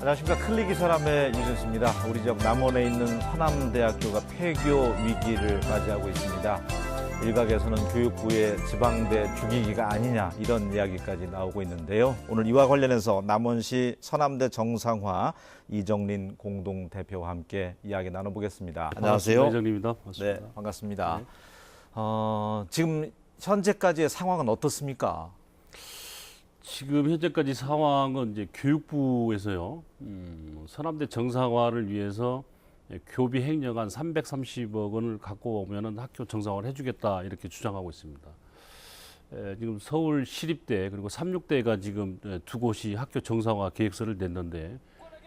안녕하십니까 클리기 사람의 이준수입니다. 우리 지역 남원에 있는 화남대학교가 폐교 위기를 맞이하고 있습니다. 일각에서는 교육부의 지방대 죽이기가 아니냐 이런 이야기까지 나오고 있는데요. 오늘 이와 관련해서 남원시 서남대 정상화 이정린 공동 대표와 함께 이야기 나눠보겠습니다. 안녕하세요. 이정입니다. 네, 반갑습니다. 반갑습니다. 네. 어, 지금 현재까지의 상황은 어떻습니까? 지금 현재까지 상황은 이제 교육부에서요. 음, 서남대 정상화를 위해서 예, 교비 횡령 한 330억 원을 갖고 오면은 학교 정상화를 해주겠다 이렇게 주장하고 있습니다. 에, 지금 서울 시립대 그리고 삼육대가 지금 에, 두 곳이 학교 정상화 계획서를 냈는데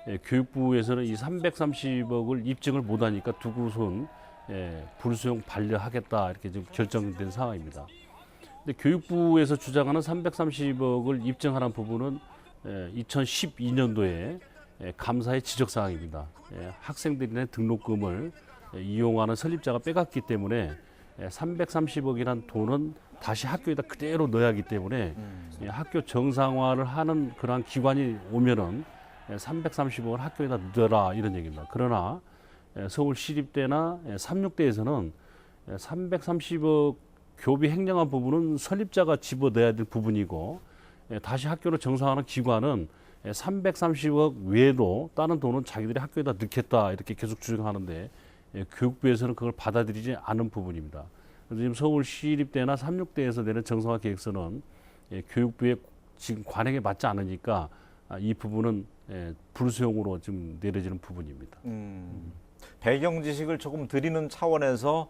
에, 교육부에서는 이 330억을 입증을 못하니까 두 곳은 에, 불수용 반려하겠다 이렇게 지금 결정된 상황입니다. 근데 교육부에서 주장하는 330억을 입증하는 부분은 2012년도에 감사의 지적 사항입니다. 예, 학생들이 낸 등록금을 예, 이용하는 설립자가 빼갔기 때문에 330억이란 돈은 다시 학교에다 그대로 넣어야 하기 때문에 예, 학교 정상화를 하는 그러한 기관이 오면은 330억을 학교에다 넣어라 이런 얘기입니다. 그러나 예, 서울 시립대나 삼육대에서는 330억 교비 횡령한 부분은 설립자가 집어넣어야 될 부분이고 예, 다시 학교를 정상화하는 기관은 예, 330억 외에도 다른 돈은 자기들이 학교에다 넣겠다 이렇게 계속 주장하는데 예, 교육부에서는 그걸 받아들이지 않은 부분입니다. 그래서 지금 서울시립대나 삼육대에서 내는 정상화 계획서는 예, 교육부의 지금 관행에 맞지 않으니까 아, 이 부분은 예, 불수용으로 지금 내려지는 부분입니다. 음, 배경 지식을 조금 드리는 차원에서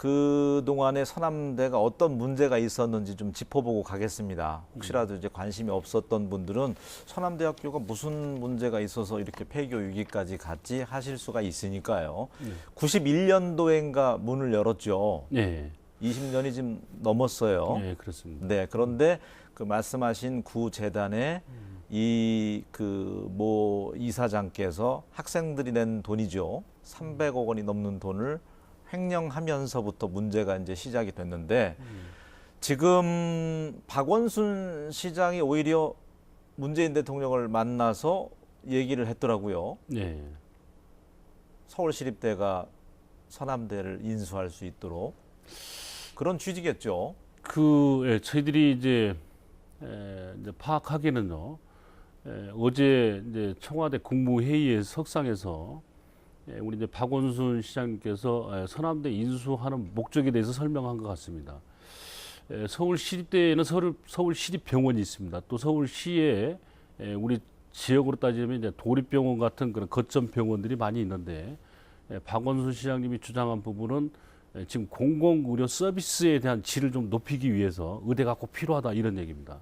그 동안에 서남대가 어떤 문제가 있었는지 좀 짚어보고 가겠습니다. 혹시라도 이제 관심이 없었던 분들은 서남대학교가 무슨 문제가 있어서 이렇게 폐교 위기까지 갔지 하실 수가 있으니까요. 91년도엔가 문을 열었죠. 예, 20년이 지금 넘었어요. 예, 그렇습니다. 네, 그런데 그 말씀하신 구 재단에 이그모 이사장께서 학생들이 낸 돈이죠. 300억 원이 넘는 돈을 횡령하면서부터 문제가 이제 시작이 됐는데 지금 박원순 시장이 오히려 문재인 대통령을 만나서 얘기를 했더라고요. 예. 서울시립대가 서남대를 인수할 수 있도록 그런 취지겠죠. 그 예, 저희들이 이제, 에, 이제 파악하기는요. 에, 어제 이제 청와대 국무회의의 석상에서 예, 우리 이제 박원순 시장님께서 에, 서남대 인수하는 목적에 대해서 설명한 것 같습니다. 에, 서울시립대에는 서울, 서울시립병원이 있습니다. 또 서울시에 에, 우리 지역으로 따지면 이제 도립병원 같은 그런 거점 병원들이 많이 있는데 에, 박원순 시장님이 주장한 부분은 에, 지금 공공의료 서비스에 대한 질을 좀 높이기 위해서 의대가 꼭 필요하다 이런 얘기입니다.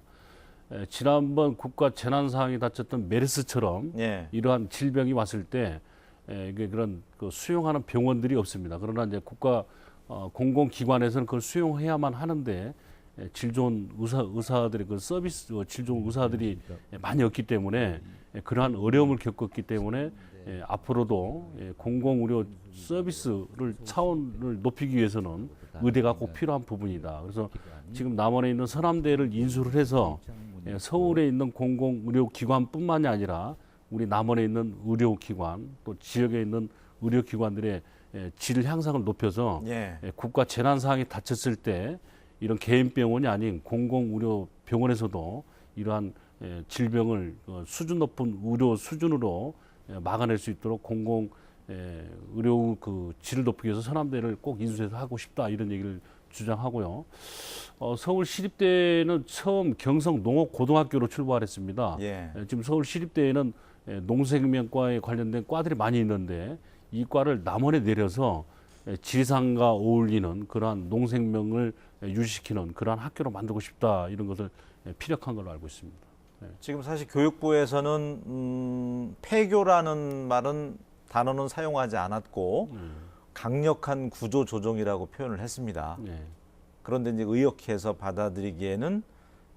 에, 지난번 국가 재난 상황이 닥쳤던 메르스처럼 예. 이러한 질병이 왔을 때 그런 그 수용하는 병원들이 없습니다. 그러나 이제 국가 어, 공공기관에서는 그걸 수용해야만 하는데 에, 질 좋은 의사 의사들의 그 서비스 어, 질 좋은 의사들이 에, 많이 없기 때문에 에, 그러한 어려움을 겪었기 때문에 에, 앞으로도 에, 공공 의료 서비스를 차원을 높이기 위해서는 의대가 꼭 필요한 부분이다. 그래서 지금 남원에 있는 서남대를 인수를 해서 예, 서울에 있는 공공 의료 기관뿐만이 아니라 우리 남원에 있는 의료기관 또 지역에 있는 의료기관들의 예, 질 향상을 높여서 예. 예, 국가 재난 상황이 닥쳤을 때 이런 개인 병원이 아닌 공공 의료 병원에서도 이러한 예, 질병을 어, 수준 높은 의료 수준으로 예, 막아낼 수 있도록 공공 예, 의료 그 질을 높이기 위해서 서남대를 꼭 인수해서 하고 싶다 이런 얘기를 주장하고요. 어, 서울 시립대는 처음 경성 농업 고등학교로 출발했습니다. 예. 예, 지금 서울 시립대에는 예, 농생명과에 관련된 과들이 많이 있는데 이 과를 남원에 내려서 예, 지리산과 어울리는 그러한 농생명을 예, 유지시키는 그러한 학교로 만들고 싶다 이런 것을 예, 피력한 걸로 알고 있습니다. 지금 사실 교육부에서는 음, 폐교라는 말은 단어는 사용하지 않았고 강력한 구조 조정이라고 표현을 했습니다. 예. 그런데 이제 의역해서 받아들이기에는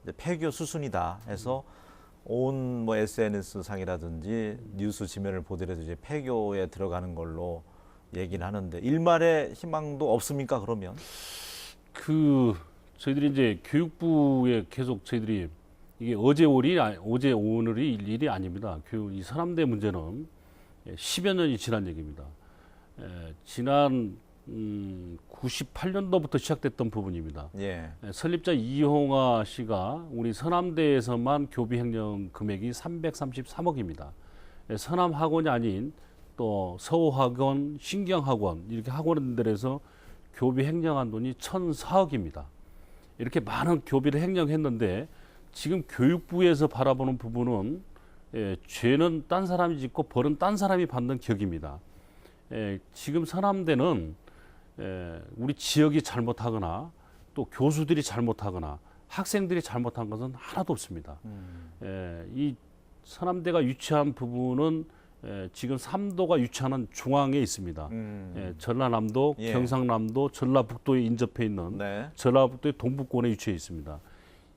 이제 폐교 수순이다 해서 온 뭐 SNS 상이라든지 뉴스 지면을 보더라도 이제 폐교에 들어가는 걸로 얘기를 하는데 일말의 희망도 없습니까 그러면? 그 저희들이 이제 교육부에 계속 저희들이 이게 어제 오리 어제 오늘이 일이 아닙니다. 교육 이 서남대 문제는 10여 년이 지난 얘기입니다. 에, 지난 음, 98년도부터 시작됐던 부분입니다. 예. 에, 설립자 이홍아 씨가 우리 서남대에서만 교비 횡령 금액이 333억입니다. 서남 학원이 아닌 또 서호학원, 신경학원 이렇게 학원들에서 교비 횡령한 돈이 1,004억입니다. 이렇게 많은 교비를 횡령했는데 지금 교육부에서 바라보는 부분은 예, 죄는 딴 사람이 짓고 벌은 딴 사람이 받는 격입니다. 예, 지금 서남대는 예, 우리 지역이 잘못하거나 또 교수들이 잘못하거나 학생들이 잘못한 것은 하나도 없습니다. 예, 이 서남대가 위치한 부분은 예, 지금 삼도가 위치하는 중앙에 있습니다. 음. 예, 전라남도, 예. 경상남도, 전라북도에 인접해 있는 네. 전라북도의 동북권에 위치해 있습니다.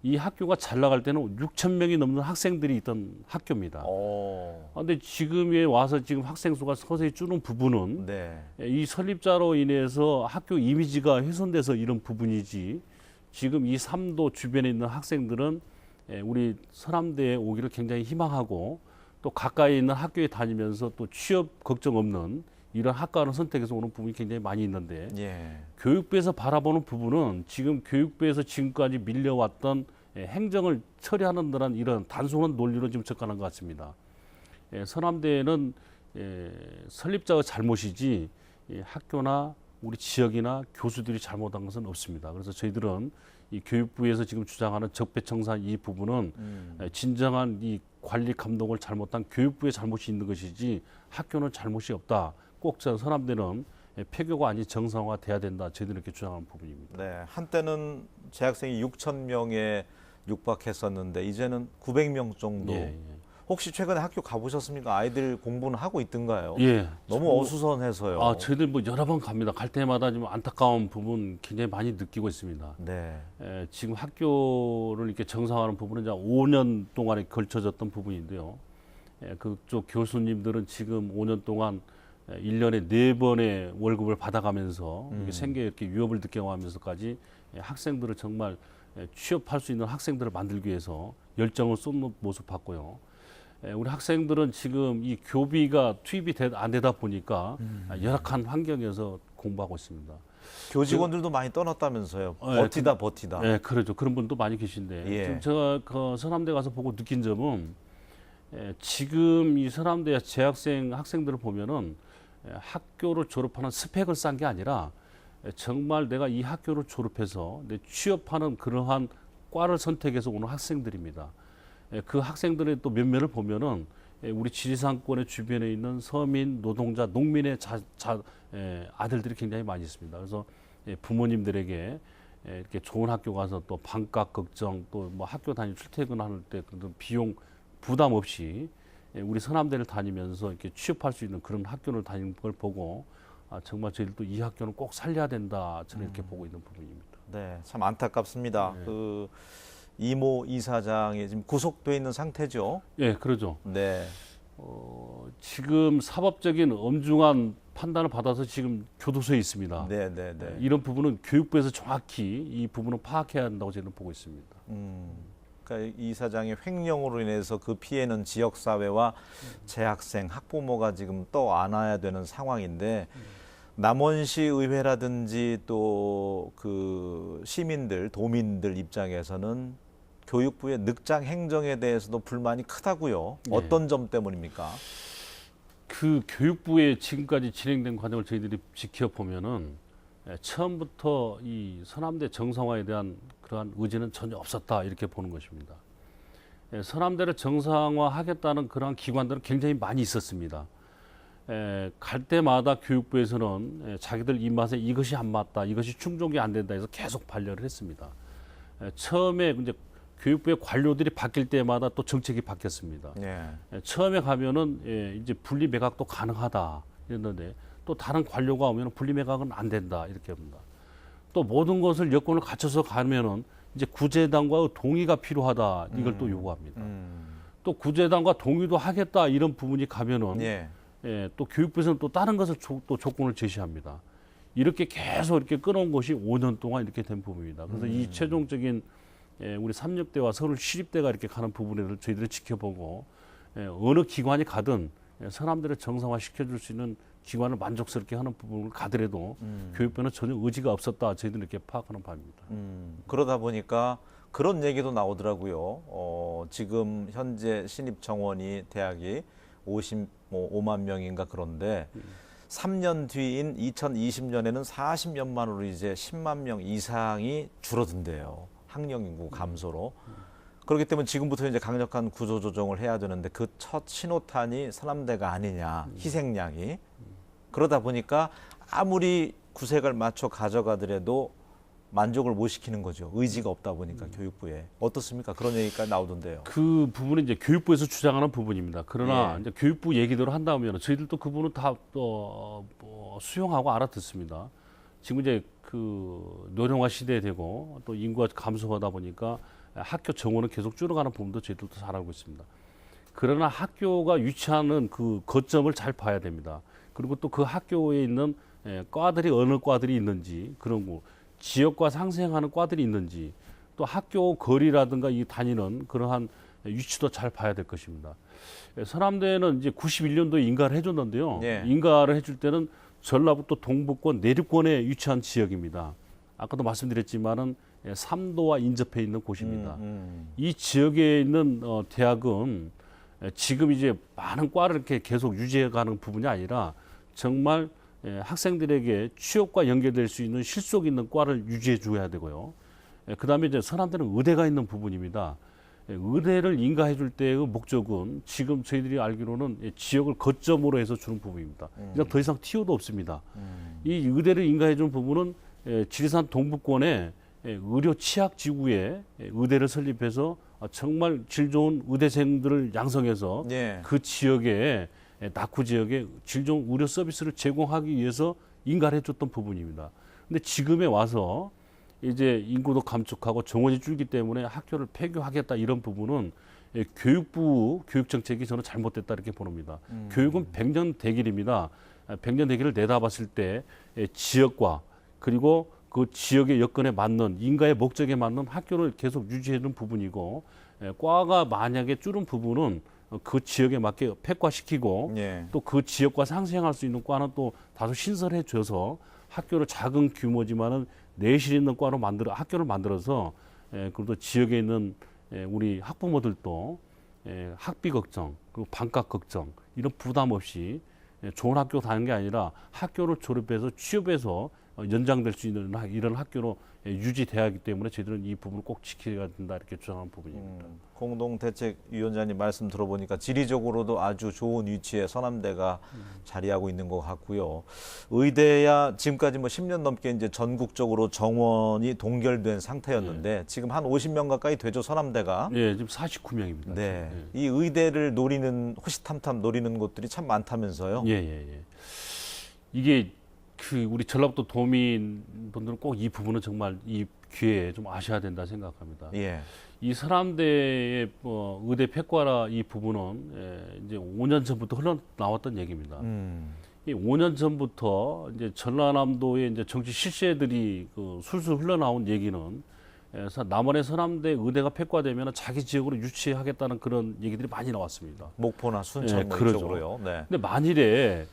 이 학교가 잘 나갈 때는 6천 명이 넘는 학생들이 있던 학교입니다. 오. 그런데 지금에 와서 지금 학생 수가 서서히 줄는 부분은 네. 이 설립자로 인해서 학교 이미지가 훼손돼서 이런 부분이지 지금 이 삼도 주변에 있는 학생들은 예, 우리 서남대에 오기를 굉장히 희망하고 또 가까이 있는 학교에 다니면서 또 취업 걱정 없는 이런 학과를 선택해서 오는 부분이 굉장히 많이 있는데 예. 교육부에서 바라보는 부분은 지금 교육부에서 지금까지 밀려왔던 예, 행정을 처리하는 듯한 이런 단순한 논리로 지금 접근한 것 같습니다. 예, 서남대는 예, 설립자의 잘못이지 이 학교나 우리 지역이나 교수들이 잘못한 것은 없습니다. 그래서 저희들은 이 교육부에서 지금 주장하는 적폐청산 이 부분은 음. 예, 진정한 이 관리 감독을 잘못한 교육부의 잘못이 있는 것이지 학교는 잘못이 없다. 꼭저 서남대는 예, 폐교가 아닌 정상화가 돼야 된다. 저희들은 이렇게 주장하는 부분입니다. 네. 한때는 재학생이 6천 명에 육박했었는데 이제는 900명 정도. 예, 혹시 최근에 학교 가보셨습니까? 아이들 공부는 하고 있던가요? 예. 예. 너무 저- 어수선해서요. 아, 저희들 뭐 여러 번 갑니다. 갈 때마다 좀 안타까운 부분 굉장히 많이 느끼고 있습니다. 네. 에, 지금 학교를 이렇게 정상화하는 부분은 이제 5년 동안에 걸쳐졌던 부분인데요. 에, 그쪽 교수님들은 지금 5년 동안 에, 1년에 네번의 월급을 받아가면서 음. 이게 생계에 이렇게 위협을 느껴가면서까지 에, 학생들을 정말 에, 취업할 수 있는 학생들을 만들기 위해서 열정을 쏟는 모습 봤고요. 에, 우리 학생들은 지금 이 교비가 투입이 되, 안 되다 보니까 음. 아, 열악한 환경에서 공부하고 있습니다. 교직원들도 많이 떠났다면서요. 어, 예, 버티다 버티다. 네, 그렇죠. 그런 분도 많이 계신데 예. 지금 제가 그 서남대 가서 보고 느낀 점은 에, 지금 이 서남대 재학생 학생들을 보면은 에, 학교를 졸업하는 스펙을 쌓은 게 아니라 에, 정말 내가 이 학교를 졸업해서 내 취업하는 그러한 과를 선택해서 오는 학생들입니다. 에, 그 학생들의 또 면면을 보면은 에, 우리 지리산권의 주변에 있는 서민, 노동자, 농민의 자, 자, 에, 아들들이 굉장히 많이 있습니다. 그래서 예, 부모님들에게 예, 이렇게 좋은 학교 가서 또 반값 걱정 또 뭐 학교 다니 출퇴근하는 때 그런 비용 부담 없이 예, 우리 서남대를 다니면서 이렇게 취업할 수 있는 그런 학교를 다니는 걸 보고 아, 정말 저희들도 이 학교는 꼭 살려야 된다 저는 이렇게 보고 있는 부분입니다. 네, 참 안타깝습니다. 네. 그 이모 이사장이 지금 구속돼 있는 상태죠. 예, 그러죠. 네. 어, 지금 사법적인 엄중한 판단을 받아서 지금 교도소에 있습니다. 네, 네, 네. 이런 부분은 교육부에서 정확히 이 부분을 파악해야 한다고 저는 보고 있습니다. 음. 그러니까 이 사장의 횡령으로 인해서 그 피해는 지역 사회와 재학생, 학부모가 지금 떠 안아야 되는 상황인데 남원시 의회라든지 또 그 시민들, 도민들 입장에서는 교육부의 늑장 행정에 대해서도 불만이 크다고요. 네. 어떤 점 때문입니까? 그 교육부에 지금까지 진행된 과정을 저희들이 지켜보면은 예, 처음부터 이 서남대 정상화에 대한 그러한 의지는 전혀 없었다 이렇게 보는 것입니다. 예, 서남대를 정상화하겠다는 그러한 기관들은 굉장히 많이 있었습니다. 에, 갈 때마다 교육부에서는 에, 자기들 입맛에 이것이 안 맞다, 이것이 충족이 안 된다 해서 계속 반려를 했습니다. 에, 처음에 이제 교육부의 관료들이 바뀔 때마다 또 정책이 바뀌었습니다. 네. 예, 처음에 가면은 예, 이제 분리 매각도 가능하다 이랬는데 또 다른 관료가 오면 분리 매각은 안 된다 이렇게 합니다. 또 모든 것을 여건을 갖춰서 가면은 이제 구제당과의 동의가 필요하다 이걸 또 요구합니다. 음. 또 구제당과 동의도 하겠다 이런 부분이 가면은 예. 예, 또 교육부에서는 또 다른 것을 조, 또 조건을 제시합니다. 이렇게 계속 이렇게 끊어온 것이 5년 동안 이렇게 된 부분입니다. 그래서 이 최종적인 예, 우리 삼육대와 서울 시립대가 이렇게 가는 부분을 저희들이 지켜보고 예, 어느 기관이 가든 예, 사람들을 정상화 시켜줄 수 있는 기관을 만족스럽게 하는 부분을 가더라도 교육부는 전혀 의지가 없었다 저희들은 이렇게 파악하는 바입니다. 음, 그러다 보니까 그런 얘기도 나오더라고요. 어, 지금 현재 신입 정원이 대학이 55만 명인가 그런데 3년 뒤인 2020년에는 40년 만으로 이제 10만 명 이상이 줄어든대요. 학령 인구 감소로. 그렇기 때문에 지금부터 이제 강력한 구조 조정을 해야 되는데 그 첫 신호탄이 사람대가 아니냐 희생양이 그러다 보니까 아무리 구색을 맞춰 가져가더라도 만족을 못 시키는 거죠. 의지가 없다 보니까 교육부에 어떻습니까? 그런 얘기가 나오던데요. 그 부분은 이제 교육부에서 주장하는 부분입니다. 그러나 예. 이제 교육부 얘기대로 한다면 저희들도 그 부분은 다또 뭐 수용하고 알아듣습니다. 지금 이제 그 노령화 시대에 되고 또 인구가 감소하다 보니까 학교 정원은 계속 줄어가는 부분도 저희들도 잘 알고 있습니다. 그러나 학교가 유치하는 그 거점을 잘 봐야 됩니다. 그리고 또 그 학교에 있는 예, 과들이 어느 과들이 있는지 그런 거 지역과 상생하는 과들이 있는지 또 학교 거리라든가 이 다니는 그러한 위치도 잘 봐야 될 것입니다. 예, 서남대는 이제 91년도에 인가를 해줬는데요. 예. 인가를 해줄 때는 전라북도 동북권 내륙권에 위치한 지역입니다. 아까도 말씀드렸지만은 예, 삼도와 인접해 있는 곳입니다. 음, 이 지역에 있는 어, 대학은 에, 지금 이제 많은 과를 이렇게 계속 유지해 가는 부분이 아니라 정말 에, 학생들에게 취업과 연계될 수 있는 실속 있는 과를 유지해 줘야 되고요. 에, 그다음에 이제 서남대는 의대가 있는 부분입니다. 에, 의대를 인가해 줄 때의 목적은 지금 저희들이 알기로는 예, 지역을 거점으로 해서 주는 부분입니다. 그냥 더 이상 티오도 없습니다. 음. 이 의대를 인가해 준 부분은 에, 지리산 동북권에 에, 의료 치약 지구에 에, 의대를 설립해서 아, 정말 질 좋은 의대생들을 양성해서 예. 그 지역에 에, 낙후 지역에 질 좋은 의료 서비스를 제공하기 위해서 인가를 해줬던 부분입니다. 근데 지금에 와서 이제 인구도 감축하고 정원이 줄기 때문에 학교를 폐교하겠다 이런 부분은 에, 교육부 교육 정책이 저는 잘못됐다 이렇게 보는니다 교육은 백년 대길입니다. 아, 백년 대길을 내다봤을 때 에, 지역과 그리고 그 지역의 여건에 맞는 인가의 목적에 맞는 학교를 계속 유지하는 부분이고 에, 과가 만약에 줄은 부분은 어, 그 지역에 맞게 폐과시키고 예. 또그 지역과 상생할 수 있는 과는 또 다소 신설해 줘서 학교를 작은 규모지만은 내실 있는 과로 만들어 학교를 만들어서 에, 그리고 또 지역에 있는 에, 우리 학부모들도 에, 학비 걱정 그리고 반값 걱정 이런 부담 없이 에, 좋은 학교 다니는 게 아니라 학교를 졸업해서 취업해서 어, 연장될 수 있는 학- 이런 학교로 에, 유지돼야 하기 때문에 저희들은 이 부분을 꼭 지켜야 된다 이렇게 주장하는 부분입니다. 음, 공동대책위원장님 말씀 들어보니까 지리적으로도 아주 좋은 위치에 서남대가 자리하고 있는 것 같고요. 의대야 지금까지 뭐 10년 넘게 이제 전국적으로 정원이 동결된 상태였는데 지금 한 50명 가까이 되죠 서남대가. 예, 지금 49명입니다. 네, 이 의대를 노리는 호시탐탐 노리는 곳들이 참 많다면서요. 예, 예, 예. 이게 그 우리 전라북도 도민 분들은 꼭 이 부분은 정말 이 기회에 좀 아셔야 된다 생각합니다. 예. 이 서남대의 뭐 의대 폐과라 이 부분은 예, 이제 5년 전부터 흘러 나왔던 얘기입니다. 음. 이 5년 전부터 이제 전라남도의 이제 정치 실세들이 그 술술 흘러나온 얘기는 예, 서- 남원의 서남대 의대가 폐과되면 자기 지역으로 유치하겠다는 그런 얘기들이 많이 나왔습니다. 목포나 순천 예, 뭐 그러죠. 이쪽으로요. 네. 근데 만일에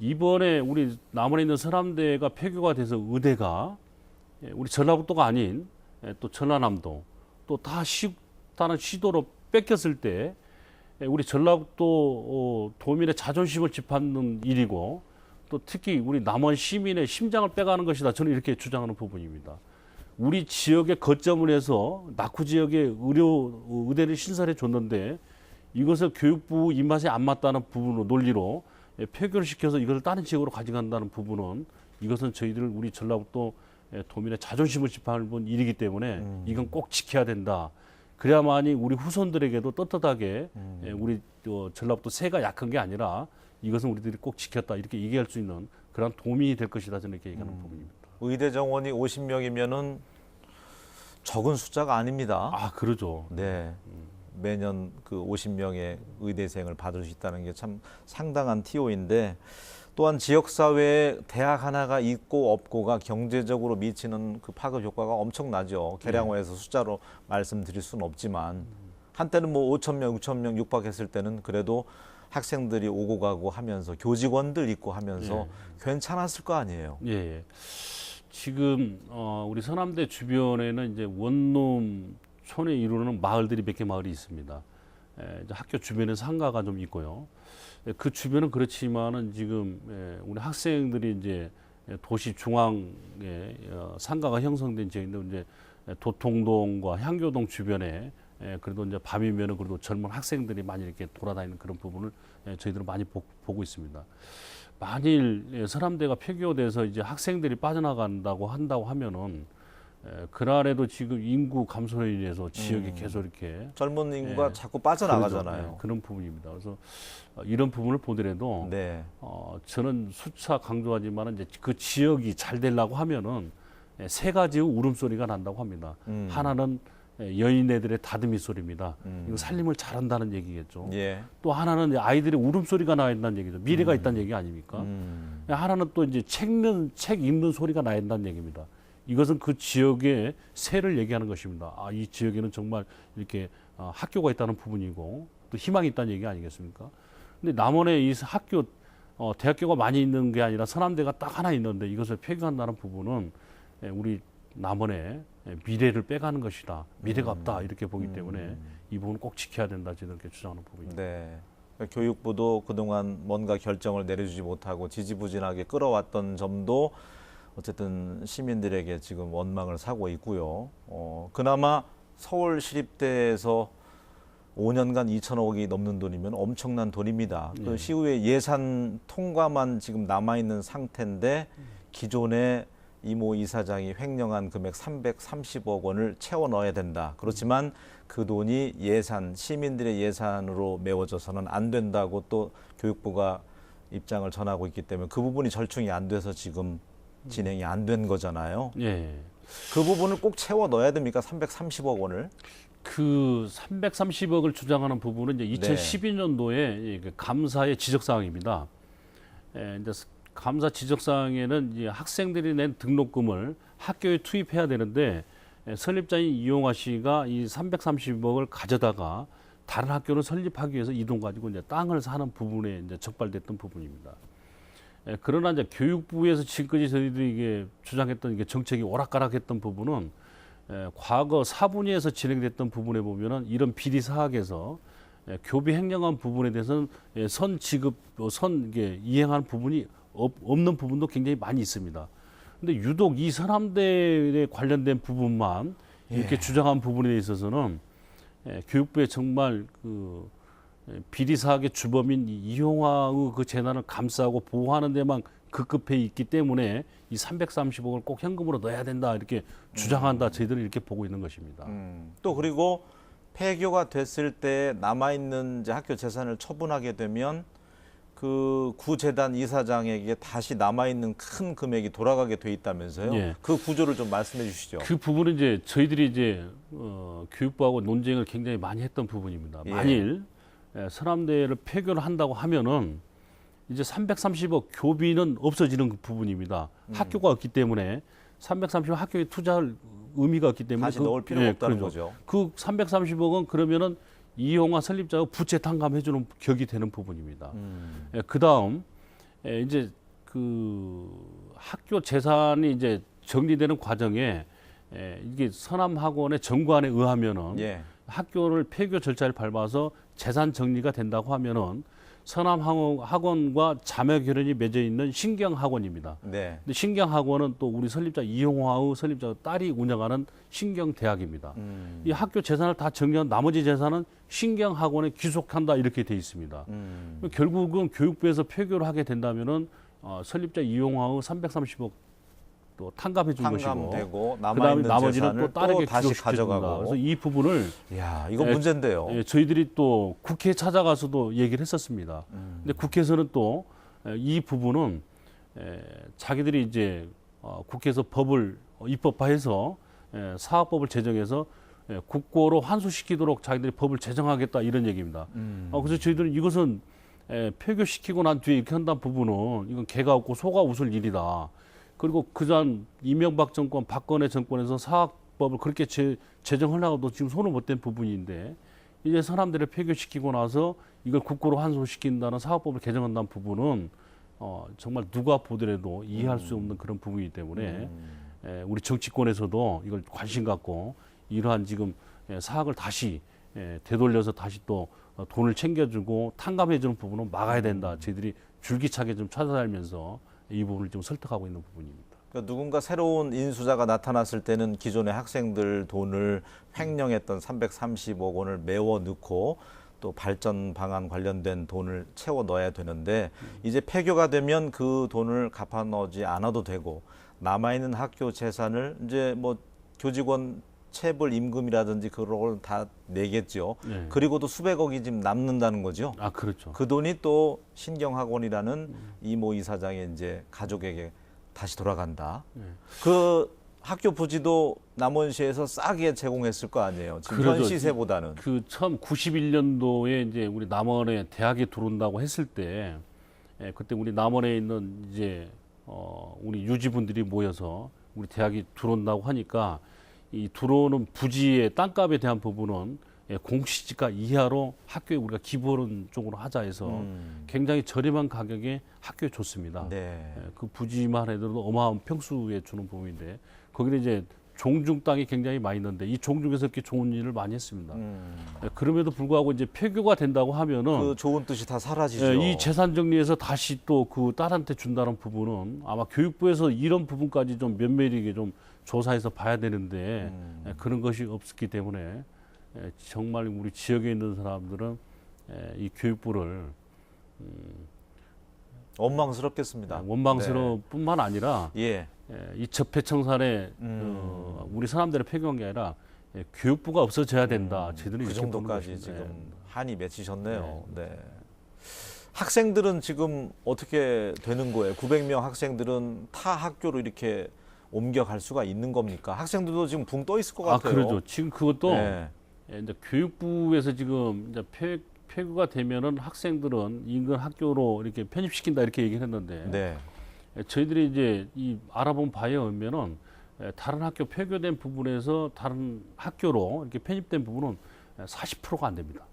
이번에 우리 남원에 있는 서남대가 폐교가 돼서 의대가 예, 우리 전라북도가 아닌 예, 또 전라남도 또 다 시, 다른 시도로 뺏겼을 때 예, 우리 전라북도 어, 도민의 자존심을 짓밟는 일이고 또 특히 우리 남원 시민의 심장을 빼가는 것이다. 저는 이렇게 주장하는 부분입니다. 우리 지역의 거점을 해서 낙후 지역에 의료 어, 의대를 신설해 줬는데 이것을 교육부 입맛에 안 맞다는 부분으로 논리로 예, 폐교를 시켜서 이것을 다른 지역으로 가져간다는 부분은 이것은 저희들 우리 전라북도 예, 도민의 자존심을 짓밟은 일이기 때문에 이건 꼭 지켜야 된다. 그래야만이 우리 후손들에게도 떳떳하게 예, 우리 어, 전라북도 세가 약한 게 아니라 이것은 우리들이 꼭 지켰다 이렇게 얘기할 수 있는 그런 도움이 될 것이다 저는 이렇게 얘기하는 부분입니다. 의대 정원이 50명이면은 적은 숫자가 아닙니다. 아 그러죠. 네. 매년 그 50명의 의대생을 받을 수 있다는 게 참 상당한 티오인데 또한 지역 사회에 대학 하나가 있고 없고가 경제적으로 미치는 그 파급 효과가 엄청나죠. 계량화해서 숫자로 말씀드릴 수는 없지만 한때는 뭐 5천 명, 6천 명 육박했을 때는 그래도 학생들이 오고 가고 하면서 교직원들 있고 하면서 괜찮았을 거 아니에요. 예, 예. 지금 어, 우리 서남대 주변에는 이제 원룸 촌에 이루는 마을들이 몇 개 마을이 있습니다. 에, 이제 학교 주변에 상가가 좀 있고요. 예, 그 주변은 그렇지만은 지금 예, 우리 학생들이 이제 도시 중앙에 어, 상가가 형성된 지역인데 이제 도통동과 향교동 주변에 예, 그래도 이제 밤이면은 그래도 젊은 학생들이 많이 이렇게 돌아다니는 그런 부분을 예, 저희들은 많이 보, 보고 있습니다. 만일 예, 서남대가 폐교돼서 이제 학생들이 빠져나간다고 한다고 하면은 에, 그날에도 지금 인구 감소로 인해서 지역이 음. 계속 이렇게 젊은 인구가 예. 자꾸. 빠져나가잖아요. 예, 그런 부분입니다. 그래서 어, 이런 부분을 보더라도 네. 어, 저는 수차 강조하지만 이제 그 지역이 잘 되려고 하면은 예, 세 가지의 울음소리가 난다고 합니다. 음. 하나는 예, 여인애들의 다듬이 소리입니다. 음. 이거 살림을 잘한다는 얘기겠죠. 예. 또 하나는 아이들의 울음소리가 나야 된다는 얘기죠. 미래가 있다는 얘기 아닙니까? 음. 하나는 또 이제 책 읽는 책 읽는 소리가 나야 된다는 얘기입니다. 이것은 그 지역의 새를 얘기하는 것입니다. 아, 이 지역에는 정말 이렇게 어, 학교가 있다는 부분이고 또 희망이 있다는 얘기 아니겠습니까? 근데 남원에 이 학교 어, 대학교가 많이 있는 게 아니라 서남대가 딱 하나 있는데 이것을 폐교한다는 부분은 예, 우리 남원의 예, 미래를 빼가는 것이다. 미래가 없다 이렇게 보기 때문에 이 부분 꼭 지켜야 된다 저는 이렇게 주장하는 부분입니다. 네. 교육부도 그동안 뭔가 결정을 내려주지 못하고 지지부진하게 끌어왔던 점도 어쨌든 시민들에게 지금 원망을 사고 있고요. 어, 그나마 서울 시립대에서 5년간 2천억이 넘는 돈이면 엄청난 돈입니다. 그 네. 시후에 예산 통과만 지금 남아있는 상태인데 기존에 이모 이사장이 횡령한 금액 330억 원을 채워 넣어야 된다. 그렇지만 그 돈이 예산, 시민들의 예산으로 메워져서는 안 된다고 또 교육부가 입장을 전하고 있기 때문에 그 부분이 절충이 안 돼서 지금 진행이 안 된 거잖아요. 예. 그 부분을 꼭 채워 넣어야 됩니까? 330억 원을? 그 330억을 주장하는 부분은 이제 네. 2012년도에 그 감사의 지적 사항입니다. 에, 이제 스- 감사 지적 사항에는 이제 학생들이 낸 등록금을 학교에 투입해야 되는데 에, 설립자인 이용화 씨가 이 330억을 가져다가 다른 학교를 설립하기 위해서 이돈 가지고 이제 땅을 사는 부분에 이제 적발됐던 부분입니다. 에, 그러나 이제 교육부에서 지금까지 저희들이 이게 주장했던 이게 정책이 오락가락했던 부분은 에, 과거 사분위에서 진행됐던 부분에 보면은 이런 비리 사학에서 에, 교비 횡령한 부분에 대해서는 예, 선 지급, 어, 선 이게 이행하는 부분이 없, 없는 부분도 굉장히 많이 있습니다. 근데 유독 이 서남대에 관련된 부분만 이렇게 주장한 부분에 있어서는 에, 교육부에 정말 그 에, 비리 사학의 주범인 이 이용화의 그 재난을 감싸고 보호하는 데만 급급해 있기 때문에 이 330억을 꼭 현금으로 넣어야 된다 이렇게 주장한다 저희들은 이렇게 보고 있는 것입니다. 음, 또 그리고 폐교가 됐을 때 남아 있는 이제 학교 재산을 처분하게 되면 그 구재단 이사장에게 다시 남아 있는 큰 금액이 돌아가게 돼 있다면서요? 예. 그 구조를 좀 말씀해 주시죠. 그 부분은 이제 저희들이 이제 어, 교육부하고 논쟁을 굉장히 많이 했던 부분입니다. 예. 만일 에, 서남대를 폐교를 한다고 하면은 이제 330억 교비는 없어지는 그 부분입니다. 음. 학교가 없기 때문에 330억 학교에 투자할 의미가 없기 때문에 다시 그- 넣을 필요가 예, 없다는 그러죠. 거죠. 그 330억은 그러면은 이용화 설립자가 부채 탕감해주는 격이 되는 부분입니다. 음, 그 다음 이제 그 학교 재산이 이제 정리되는 과정에 에, 이게 서남학원의 정관에 의하면은 예. 학교를 폐교 절차를 밟아서 재산 정리가 된다고 하면은 서남학원과 자매 결연이 맺어 있는 신경학원입니다. 네. 근데 신경학원은 또 우리 설립자 이용화의 설립자 딸이 운영하는 신경대학입니다. 음, 이 학교 재산을 다 정리한 나머지 재산은 신경학원에 귀속한다 이렇게 돼 있습니다. 음, 결국은 교육부에서 폐교를 하게 된다면은 어, 설립자 이용화의 330억 또 탕감해 준 것이고 그다음에 나머지는 또 딸에게 다시. 가져가고. 그래서 이 부분을 야, 이거 예, 문제인데요. 예, 저희들이 또 국회에 찾아가서도 얘기를 했었습니다. 음. 근데 국회에서는 또 이 부분은 에, 자기들이 이제 어, 국회에서 법을 어, 입법화해서 에, 사업법을 제정해서 에, 국고로 환수시키도록 자기들이 법을 제정하겠다 이런 얘기입니다. 음. 어, 그래서 저희들은 이것은 에, 폐교시키고 난 뒤에 이렇게 한다는 부분은 이건 개가 없고 소가 웃을 일이다. 그리고 그전 이명박 정권, 박근혜 정권에서 사학법을 그렇게 제, 제정하려고도 지금 손을 못 댄 부분인데 이제 사람들을 폐교시키고 나서 이걸 국고로 환수시킨다는 사학법을 개정한다는 부분은 어, 정말 누가 보더라도 이해할 수 없는 그런 부분이기 때문에 에, 우리 정치권에서도 이걸 관심 갖고 이러한 지금 에, 사학을 다시 에, 되돌려서 다시 또 어, 돈을 챙겨주고 탕감해주는 부분은 막아야 된다. 저희들이 줄기차게 좀 찾아다니면서 이 부분을 좀 설득하고 있는 부분입니다. 그러니까 누군가 새로운 인수자가 나타났을 때는 기존의 학생들 돈을 횡령했던 330억 원을 메워 넣고 또 발전 방안 관련된 돈을 채워 넣어야 되는데 이제 폐교가 되면 그 돈을 갚아 넣지 않아도 되고 남아 있는 학교 재산을 이제 뭐 교직원 체불 임금이라든지 그런 걸다 내겠죠. 네. 그리고도 수백억이 지금 남는다는 거죠. 아 그렇죠. 그 돈이 또 신경학원이라는 이모 이사장의 이제 가족에게 다시 돌아간다. 네. 그 학교 부지도 남원시에서 싸게 제공했을 거 아니에요. 지금 현 그러죠. 시세보다는. 그 처음 91년도에 이제 우리 남원에 대학에 들어온다고 했을 때 예, 그때 우리 남원에 있는 이제 어 우리 유지분들이 모여서 우리 대학이 들어온다고 하니까 이 들어오는 부지의 땅값에 대한 부분은 예, 공시지가 이하로 학교에 우리가 기부하는 쪽으로 하자 해서 음. 굉장히 저렴한 가격에 학교에 줬습니다. 네. 예, 그 부지만 해도 어마어마한 평수에 주는 부분인데 거기는 이제 종중 땅이 굉장히 많이 있는데 이 종중에서 이렇게 좋은 일을 많이 했습니다. 음. 예, 그럼에도 불구하고 이제 폐교가 된다고 하면은 그 좋은 뜻이 다 사라지죠. 예, 이 재산 정리해서 다시 또 그 딸한테 준다는 부분은 아마 교육부에서 이런 부분까지 좀 면밀하게 좀 조사해서 봐야 되는데 음. 예, 그런 것이 없었기 때문에 예, 정말 우리 지역에 있는 사람들은 예, 이 교육부를 원망스럽겠습니다. 원망스러울 뿐만 아니라 네. 예. 예, 이 적폐청산에 음. 어, 우리 사람들을 폐교한 게 아니라 예, 교육부가 없어져야 된다. 저희들은 그 이렇게 보는 정도까지. 지금 예. 한이 맺히셨네요. 네. 학생들은 지금 어떻게 되는 거예요? 900명 학생들은 타 학교로 이렇게 옮겨갈 수가 있는 겁니까? 학생들도 지금 붕 떠 있을 것 아, 같아요. 그러죠. 지금 그것도 네. 예, 이제 교육부에서 지금 이제 폐, 폐교가 되면은 학생들은 인근 학교로 이렇게 편입시킨다 이렇게 얘기를 했는데 네. 예, 저희들이 이제 이 알아본 바에 의하면은 예, 다른 학교 폐교된 부분에서 다른 학교로 이렇게 편입된 부분은 40%가 안 됩니다.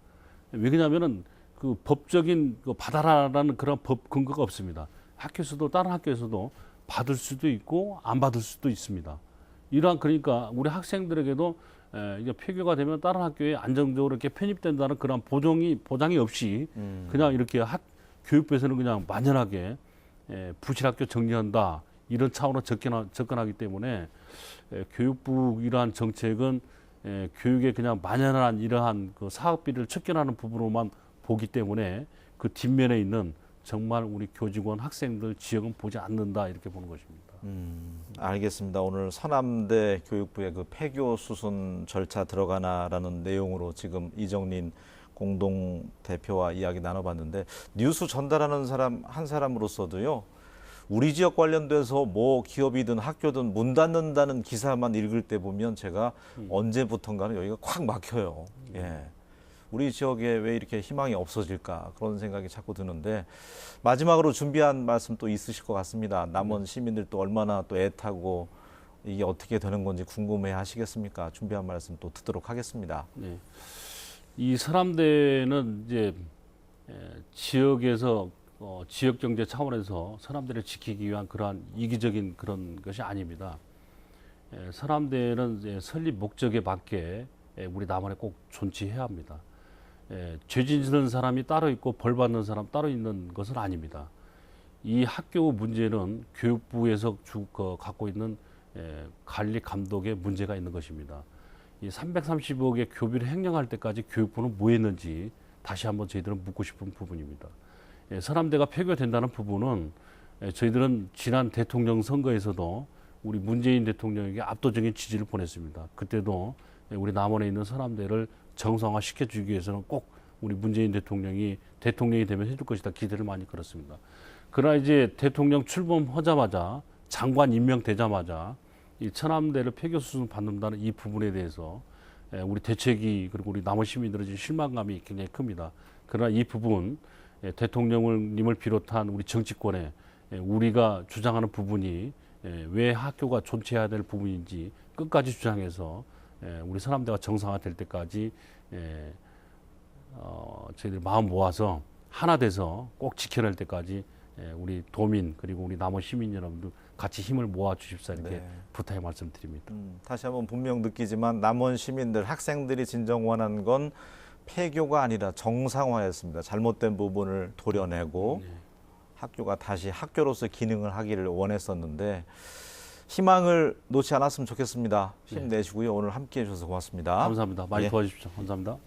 왜냐하면은 그 법적인 그 받아라라는 그런 법 근거가 없습니다. 학교에서도 다른 학교에서도 받을 수도 있고 안 받을 수도 있습니다. 이러한 그러니까 우리 학생들에게도 에, 이제 폐교가 되면 다른 학교에 안정적으로 이렇게 편입된다는 그런 보장이 보장이 없이 음. 그냥 이렇게 학 교육부에서는 그냥 만연하게 에, 부실학교 정리한다 이런 차원으로 접근하, 접근하기 때문에 에, 교육부 이러한 정책은 에, 교육에 그냥 만연한 이러한 그 사업비를 척결하는 부분으로만 보기 때문에 그 뒷면에 있는 정말 우리 교직원 학생들 지역은 보지 않는다 이렇게 보는 것입니다. 음, 알겠습니다. 오늘 서남대 교육부의 그 폐교 수순 절차 들어가나라는 내용으로 지금 이정린 공동 대표와 이야기 나눠봤는데 뉴스 전달하는 사람 한 사람으로서도요. 우리 지역 관련돼서 뭐 기업이든 학교든 문 닫는다는 기사만 읽을 때 보면 제가 언제부턴가는 여기가 콱 막혀요. 예. 우리 지역에 왜 이렇게 희망이 없어질까 그런 생각이 자꾸 드는데 마지막으로 준비한 말씀 또 있으실 것 같습니다. 남원 시민들 또 얼마나 또 애타고 이게 어떻게 되는 건지 궁금해 하시겠습니까? 준비한 말씀 또 듣도록 하겠습니다. 네. 이 서남대는 이제 에, 지역에서 어, 지역 경제 차원에서 서남대를 지키기 위한 그러한 이기적인 그런 것이 아닙니다. 에, 서남대는 이제 설립 목적에 맞게 에, 우리 남원에 꼭 존치해야 합니다. 에, 죄 짓는 사람이 따로 있고 벌 받는 사람 따로 있는 것은 아닙니다. 이 학교 문제는 교육부에서 주, 그, 갖고 있는 에, 관리 감독에 문제가 있는 것입니다. 이 330억의 교비를 횡령할 때까지 교육부는 뭐 했는지 다시 한번 저희들은 묻고 싶은 부분입니다. 예, 서남대가 폐교된다는 부분은 예, 저희들은 지난 대통령 선거에서도 우리 문재인 대통령에게 압도적인 지지를 보냈습니다. 그때도 예, 우리 남원에 있는 서남대를 정상화 시켜주기 위해서는 꼭 우리 문재인 대통령이 대통령이 되면 해줄 것이다 기대를 많이 걸었습니다. 그러나 이제 대통령 출범하자마자 장관 임명되자마자 이 천암대를 폐교 수준 받는다는 이 부분에 대해서 에, 우리 대책이 그리고 우리 남원 시민들의 실망감이 굉장히 큽니다. 그러나 이 부분 예, 대통령님을 비롯한 우리 정치권에 예, 우리가 주장하는 부분이 예, 왜 학교가 존재해야 될 부분인지 끝까지 주장해서 예, 우리 서남대가 정상화될 때까지 예, 어, 저희들 마음 모아서 하나 돼서 꼭 지켜낼 때까지 예, 우리 도민 그리고 우리 남원 시민 여러분들 같이 힘을 모아 주십사 이렇게 네. 부탁의 말씀드립니다. 음, 다시 한번 분명 느끼지만 남원 시민들 학생들이 진정 원하는 건 폐교가 아니라 정상화였습니다. 잘못된 부분을 도려내고 학교가 다시 학교로서 기능을 하기를 원했었는데 희망을 놓지 않았으면 좋겠습니다. 힘내시고요. 오늘 함께해 주셔서 고맙습니다. 감사합니다. 많이 예. 도와주십시오. 감사합니다.